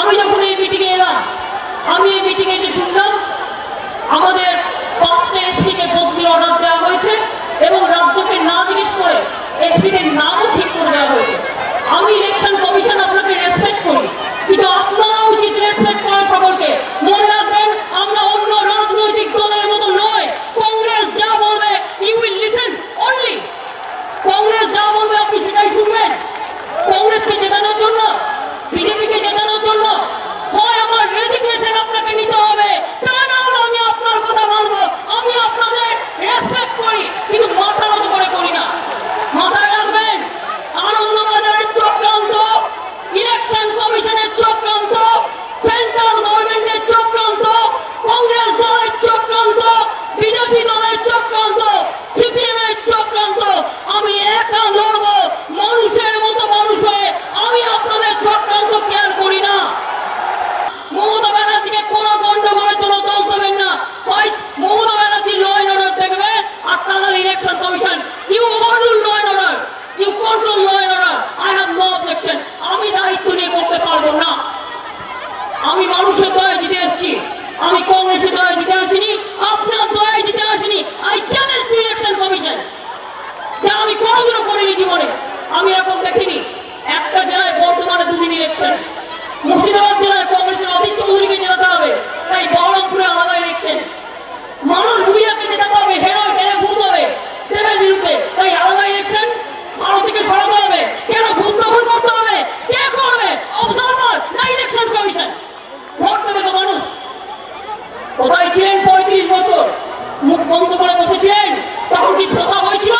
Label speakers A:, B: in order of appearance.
A: আমি যখন এই মিটিংয়ে এলাম আমি এই মিটিংয়ে এসে শুনলাম আমাদের হবে কোথায় ছিলেন পঁয়ত্রিশ বছর। মুখ বন্ধ করে বসেছিলেন তখন কি প্রথা হয়েছিল?